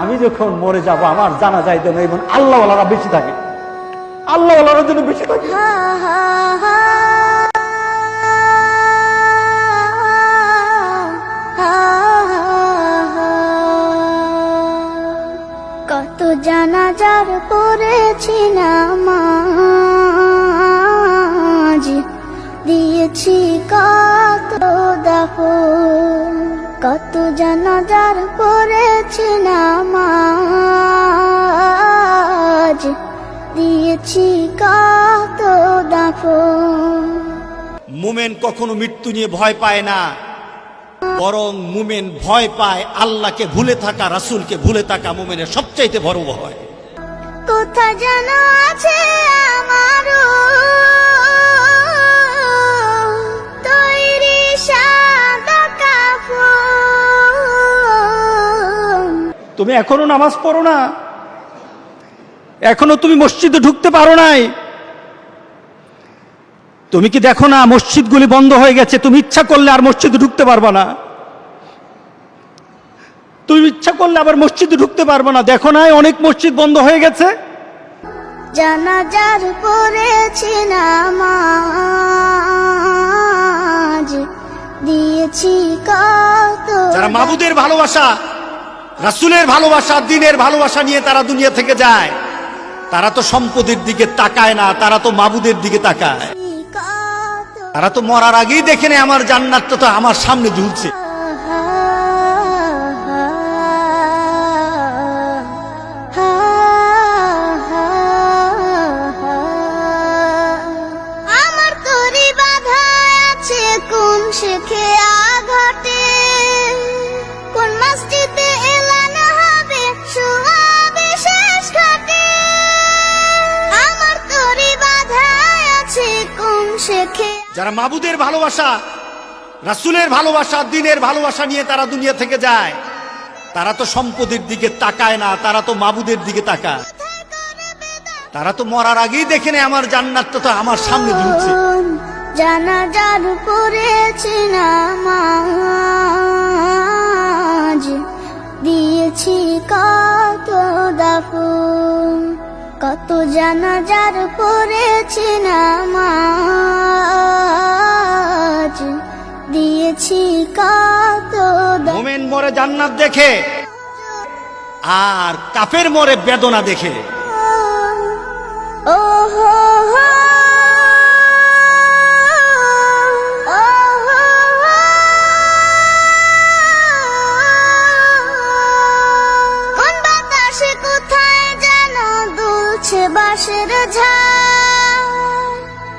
আমি যখন মরে যাব, আমার জানা যায় যেন এবং আল্লাহওয়ালারা বেশি থাকে। আল্লাহওয়ালারা যেন বেশি থাকে। কত জানাজার পড়েছি নামাজ, দিয়েছি কত দাফ কত জানাজার পড়েছি নামাজ। দিয়েছি কত দাফ মুমেন কখনো মৃত্যু নিয়ে ভয় পায় না। বরং মুমেন ভয় পায় আল্লাহকে ভুলে থাকা রাসূলকে ভুলে থাকা মুমেনের সবচাইতে বড় ভয়। কোথা যেন আছে আমারও। তুমি এখনও নামাজ পড়ো না। এখনও তুমি মসজিদে ঢুকতে পারো নাই। তুমি কি দেখো না মসজিদগুলি বন্ধ হয়ে গেছে? তুমি ইচ্ছা করলে আর মসজিদে ঢুকতে পারবে না। তুমি ইচ্ছা করলে আবার মসজিদে ঢুকতে পারবে না। দেখো না অনেক মসজিদ বন্ধ হয়ে গেছে। জানাজার পড়েছি নামাজ। দিয়েছি কত যারা মাবুদের ভালোবাসা রাসূলের ভালোবাসা, দিনের ভালোবাসা নিয়ে তারা দুনিয়া থেকে যায়। তারা তো সম্পদের দিকে তাকায় না, তারা তো মাবুদের দিকে তাকায়। তারা তো মরার আগেই দেখে নেয়, আমার জান্নাতটা তো আমার সামনে ঝুলছে। আমার বাধা আছে কোন শেখে শেখে। যারা মাবুদের ভালোবাসা রাসুলের ভালোবাসা দিনের ভালোবাসা নিয়ে তারা দুনিয়া থেকে যায় তারা তো সম্পদের দিকে তাকায় না তারা তো মাবুদের দিকে তাকায়। তারা তো মরার আগেই দেখে নেয় আমার জান্নাত তো আমার সামনে জানা জানাজার পড়েছি কত জানাজার পড়েছি নামাজ। দিয়েছি কত মোমেন মরে জান্নাত দেখে, আর কাফের মোরে বেদনা দেখে।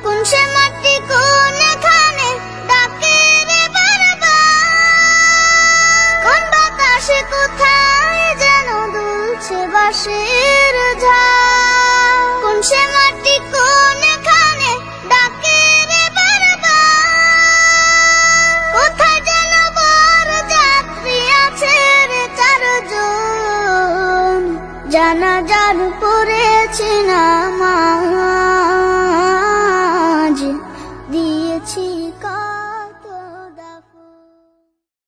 কোন সে মাটি কোন ডাকে রে কোন বাতাসে কোথায় যেন দুলছে বাঁশের কোন সে মাটি ডাকে রে কোথায় যেন যাত্রী আছে রে চারজন? জানাজার পড়েছি নামাজ